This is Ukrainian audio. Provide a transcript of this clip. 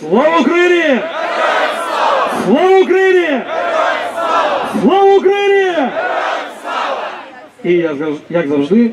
Слава Україні! Слава Україні! Слава Україні! І я, як завжди,